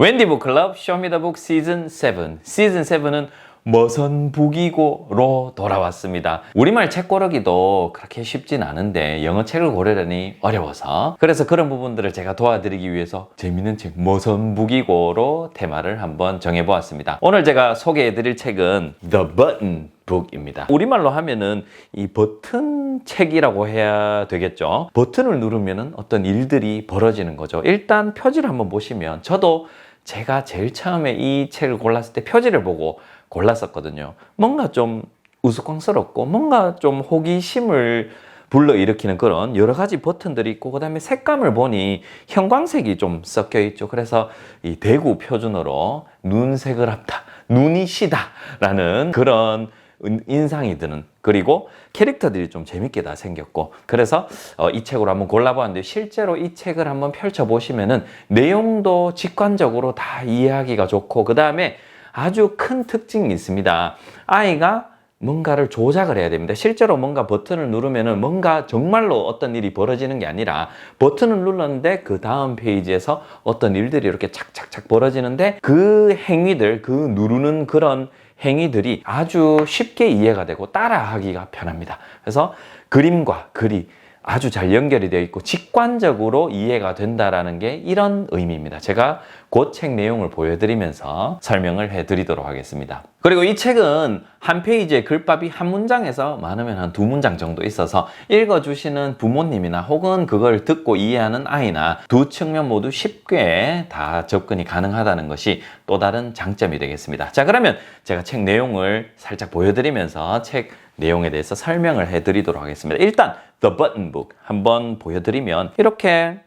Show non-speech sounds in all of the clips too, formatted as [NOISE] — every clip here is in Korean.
웬디 북 클럽 쇼미더북 시즌 7 시즌 7은 머선북이고로 돌아왔습니다. 우리말 책 고르기도 그렇게 쉽진 않은데 영어 책을 고르려니 어려워서 그래서 그런 부분들을 제가 도와드리기 위해서 재밌는 책 머선북이고로 테마를 한번 정해보았습니다. 오늘 제가 소개해드릴 책은 The Button 북입니다. 우리말로 하면은 이 버튼 책이라고 해야 되겠죠. 버튼을 누르면은 어떤 일들이 벌어지는 거죠. 일단 표지를 한번 보시면 저도 제가 제일 처음에 이 책을 골랐을 때 표지를 보고 골랐었거든요. 뭔가 좀 우스꽝스럽고 뭔가 좀 호기심을 불러일으키는 그런 여러 가지 버튼들이 있고 그다음에 색감을 보니 형광색이 좀 섞여 있죠. 그래서 이 대구 표준어로 눈색을 합다, 눈이 시다라는 그런 은- 인상이 드는 그리고 캐릭터들이 좀 재밌게 다 생겼고 그래서 어, 이 책으로 한번 골라보았는데 실제로 이 책을 한번 펼쳐보시면은 내용도 직관적으로 다 이해하기가 좋고 그 다음에 아주 큰 특징이 있습니다. 아이가 뭔가를 조작을 해야 됩니다. 실제로 뭔가 버튼을 누르면은 뭔가 정말로 어떤 일이 벌어지는 게 아니라 버튼을 눌렀는데 그 다음 페이지에서 어떤 일들이 이렇게 착착착 벌어지는데 그 행위들, 그 누르는 그런 행위들이 아주 쉽게 이해가 되고 따라하기가 편합니다. 그래서 그림과 글이 아주 잘 연결이 되어 있고 직관적으로 이해가 된다라는 게 이런 의미입니다. 제가 그책 내용을 보여드리면서 설명을 해드리도록 하겠습니다. 그리고 이 책은 한 페이지에 글밥이 한 문장에서 많으면 한 두 문장 정도 있어서 읽어주시는 부모님이나 혹은 그걸 듣고 이해하는 아이나 두 측면 모두 쉽게 다 접근이 가능하다는 것이 또 다른 장점이 되겠습니다. 자, 그러면 제가 책 내용을 살짝 보여드리면서 책 내용에 대해서 설명을 해드리도록 하겠습니다. 일단 The Button Book 한번 보여드리면 이렇게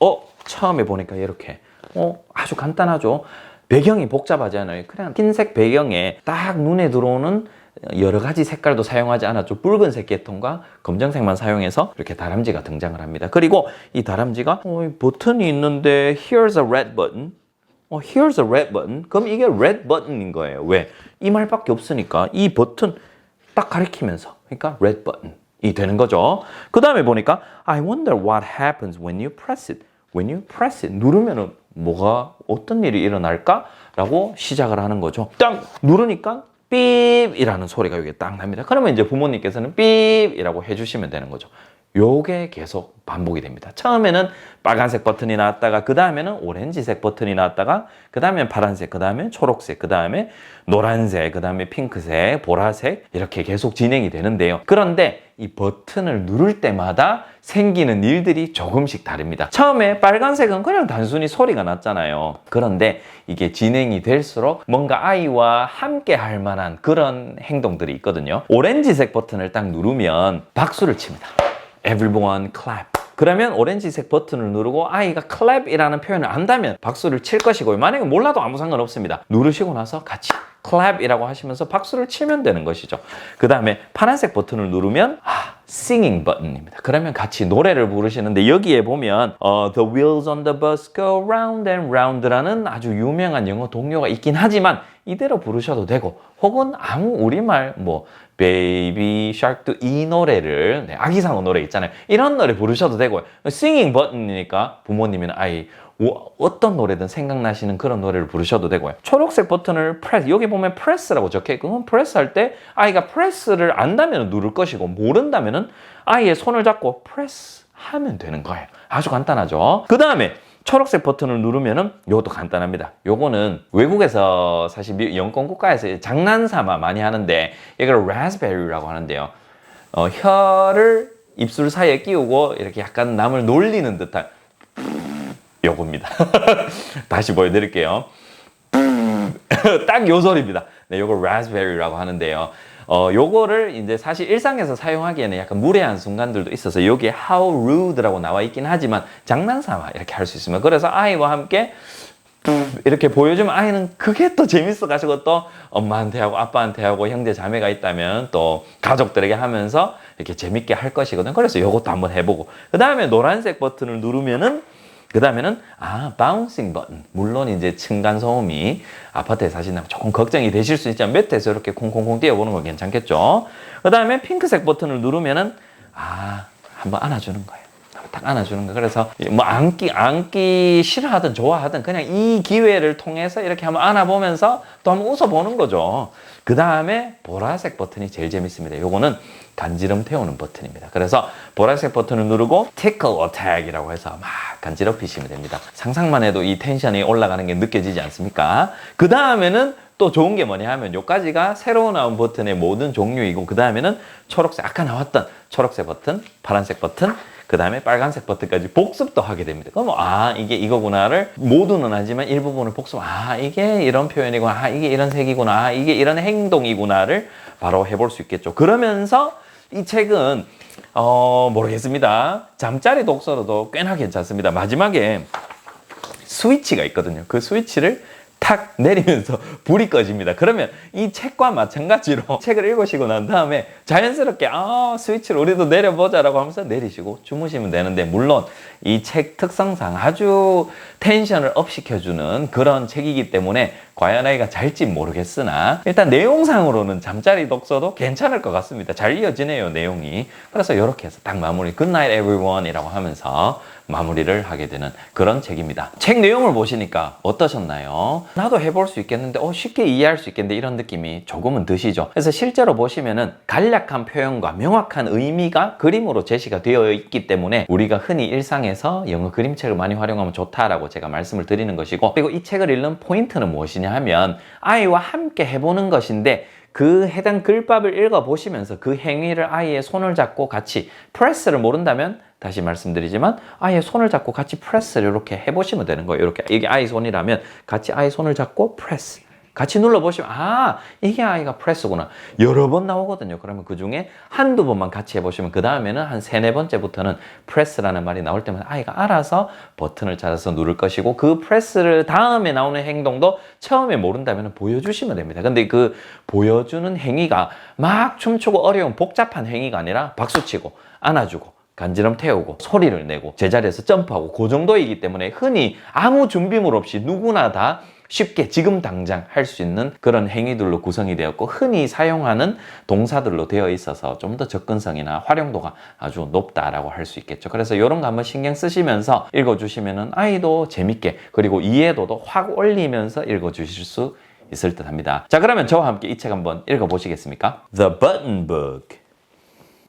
어 처음에 보니까 이렇게 어 아주 간단하죠. 배경이 복잡하지 않아요. 그냥 흰색 배경에 딱 눈에 들어오는 여러 가지 색깔도 사용하지 않았죠. 붉은색 계통과 검정색만 사용해서 이렇게 다람쥐가 등장을 합니다. 그리고 이 다람쥐가 어, 이 버튼이 있는데 here's a red button. 어, here's a red button. 그럼 이게 red button인 거예요. 왜? 이 말밖에 없으니까 이 버튼 딱 가리키면서 그러니까 red button 이 되는 거죠. 그 다음에 보니까 I wonder what happens when you press it. When you press it 누르면은 뭐가 어떤 일이 일어날까 라고 시작을 하는 거죠. 딱 누르니까 삐입이라는 소리가 여기 딱 납니다. 그러면 이제 부모님께서는 삐입이라고 해주시면 되는 거죠. 요게 계속 반복이 됩니다. 처음에는 빨간색 버튼이 나왔다가 그 다음에는 오렌지색 버튼이 나왔다가 그 다음에 파란색, 그 다음에 초록색, 그 다음에 노란색, 그 다음에 핑크색, 보라색 이렇게 계속 진행이 되는데요. 그런데 이 버튼을 누를 때마다 생기는 일들이 조금씩 다릅니다. 처음에 빨간색은 그냥 단순히 소리가 났잖아요. 그런데 이게 진행이 될수록 뭔가 아이와 함께 할 만한 그런 행동들이 있거든요. 오렌지색 버튼을 딱 누르면 박수를 칩니다. Everyone clap. 그러면 오렌지색 버튼을 누르고 아이가 clap이라는 표현을 안다면 박수를 칠 것이고요. 만약에 몰라도 아무 상관없습니다. 누르시고 나서 같이 clap이라고 하시면서 박수를 치면 되는 것이죠. 그 다음에 파란색 버튼을 누르면 아, singing 버튼입니다. 그러면 같이 노래를 부르시는데 여기에 보면 어, The wheels on the bus go round and round라는 아주 유명한 영어 동요가 있긴 하지만 이대로 부르셔도 되고 혹은 아무 우리말 뭐 베이비 샤크도 이 노래를 네, 아기상어 노래 있잖아요. 이런 노래 부르셔도 되고요. singing 버튼이니까 부모님이나 아이 어- 어떤 노래든 생각나시는 그런 노래를 부르셔도 되고요. 초록색 버튼을 프레스 여기 보면 프레스라고 적혀 있고 프레스 할 때 아이가 프레스를 안다면 누를 것이고 모른다면은 아이의 손을 잡고 프레스 하면 되는 거예요. 아주 간단하죠. 그 다음에 초록색 버튼을 누르면은 요것도 간단합니다. 요거는 외국에서 사실 미- 영권 국가에서 장난삼아 많이 하는데 이걸 raspberry라고 하는데요. 어, 혀를 입술 사이에 끼우고 이렇게 약간 남을 놀리는 듯한 요겁니다. [LAUGHS] 다시 보여드릴게요. [LAUGHS] 딱 요 소리입니다. 네, 요걸 raspberry라고 하는데요. 어, 요거를 이제 사실 일상에서 사용하기에는 약간 무례한 순간들도 있어서 여기에 how rude라고 나와 있긴 하지만 장난삼아 이렇게 할 수 있습니다. 그래서 아이와 함께 이렇게 보여주면 아이는 그게 또 재밌어 가지고 또 엄마한테 하고 아빠한테 하고 형제 자매가 있다면 또 가족들에게 하면서 이렇게 재밌게 할 것이거든. 그래서 요것도 한번 해보고 그 다음에 노란색 버튼을 누르면은 그 다음에는 아 바운싱 버튼 물론 이제 층간 소음이 아파트에 사신다면 조금 걱정이 되실 수 있지만 매트에서 이렇게 콩콩콩 뛰어보는 건 괜찮겠죠? 그 다음에 핑크색 버튼을 누르면은 아 한번 안아주는 거예요 딱 안아주는 거. 그래서 뭐 안기 안기 싫어하든 좋아하든 그냥 이 기회를 통해서 이렇게 한번 안아보면서 또 한번 웃어보는 거죠. 그 다음에 보라색 버튼이 제일 재밌습니다. 요거는 간지럼 태우는 버튼입니다. 그래서 보라색 버튼을 누르고 tickle attack이라고 해서 막 간지럽히시면 됩니다. 상상만 해도 이 텐션이 올라가는 게 느껴지지 않습니까? 그 다음에는 또 좋은 게 뭐냐 하면 요까지가 새로 나온 버튼의 모든 종류이고 그 다음에는 초록색 아까 나왔던 초록색 버튼, 파란색 버튼 그 다음에 빨간색 버튼까지 복습도 하게 됩니다. 그럼 아 이게 이거구나를 모두는 하지만 일부분을 복습 아 이게 이런 표현이구나 아 이게 이런 색이구나 아 이게 이런 행동이구나를 바로 해볼 수 있겠죠. 그러면서 이 책은 어 모르겠습니다. 잠자리 독서로도 꽤나 괜찮습니다. 마지막에 스위치가 있거든요. 그 스위치를 탁 내리면서 [LAUGHS] 불이 꺼집니다. 그러면 이 책과 마찬가지로 [LAUGHS] 책을 읽으시고 난 다음에 자연스럽게 아 스위치를 우리도 내려보자 라고 하면서 내리시고 주무시면 되는데 물론 이 책 특성상 아주 텐션을 업 시켜주는 그런 책이기 때문에 과연 아이가 잘지 모르겠으나 일단 내용상으로는 잠자리 독서도 괜찮을 것 같습니다. 잘 이어지네요 내용이. 그래서 이렇게 해서 딱 마무리 Good night everyone이라고 하면서 마무리를 하게 되는 그런 책입니다. 책 내용을 보시니까 어떠셨나요? 나도 해볼 수 있겠는데, 어, 쉽게 이해할 수 있겠는데, 이런 느낌이 조금은 드시죠? 그래서 실제로 보시면은 간략한 표현과 명확한 의미가 그림으로 제시가 되어 있기 때문에 우리가 흔히 일상에서 영어 그림책을 많이 활용하면 좋다라고 제가 말씀을 드리는 것이고, 그리고 이 책을 읽는 포인트는 무엇 이냐 하면 아이와 함께 해보는 것인데, 그 해당 글밥을 읽어보시면서 그 행위를 아이의 손을 잡고 같이 프레스를 모른다면 다시 말씀드리지만 아이의 손을 잡고 같이 프레스를 이렇게 해보시면 되는 거예요. 이렇게 이게 아이 손이라면 같이 아이 손을 잡고 프레스 같이 눌러보시면 아 이게 아이가 프레스구나 여러 번 나오거든요. 그러면 그 중에 한두 번만 같이 해보시면 그 다음에는 한 세네 번째부터는 프레스라는 말이 나올 때마다 아이가 알아서 버튼을 찾아서 누를 것이고 그 프레스를 다음에 나오는 행동도 처음에 모른다면 보여주시면 됩니다. 근데 그 보여주는 행위가 막 춤추고 어려운 복잡한 행위가 아니라 박수치고 안아주고 간지럼 태우고 소리를 내고 제자리에서 점프하고 그 정도이기 때문에 흔히 아무 준비물 없이 누구나 다 쉽게 지금 당장 할 수 있는 그런 행위들로 구성이 되었고 흔히 사용하는 동사들로 되어 있어서 좀 더 접근성이나 활용도가 아주 높다라고 할 수 있겠죠. 그래서 이런 거 한번 신경 쓰시면서 읽어주시면은 아이도 재밌게 그리고 이해도도 확 올리면서 읽어주실 수 있을 듯 합니다. 자, 그러면 저와 함께 이 책 한번 읽어보시겠습니까? The Button Book.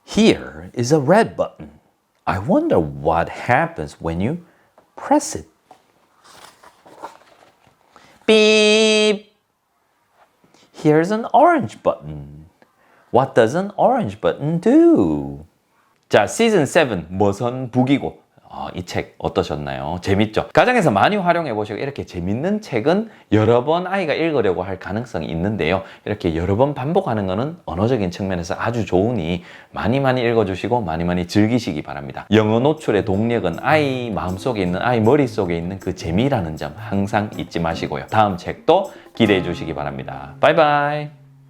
Here is a red button. I wonder what happens when you press it. Beep. Here's an orange button. What does an orange button do? 자, 시즌 7 모선 북이고 어, 이책 어떠셨나요? 재밌죠? 가정에서 많이 활용해 보시고 이렇게 재밌는 책은 여러 번 아이가 읽으려고 할 가능성이 있는데요. 이렇게 여러 번 반복하는 것은 언어적인 측면에서 아주 좋으니 많이 많이 읽어주시고 많이 많이 즐기시기 바랍니다. 영어 노출의 동력은 아이 마음속에 있는 아이 머릿속에 있는 그 재미라는 점 항상 잊지 마시고요. 다음 책도 기대해 주시기 바랍니다. 바이바이.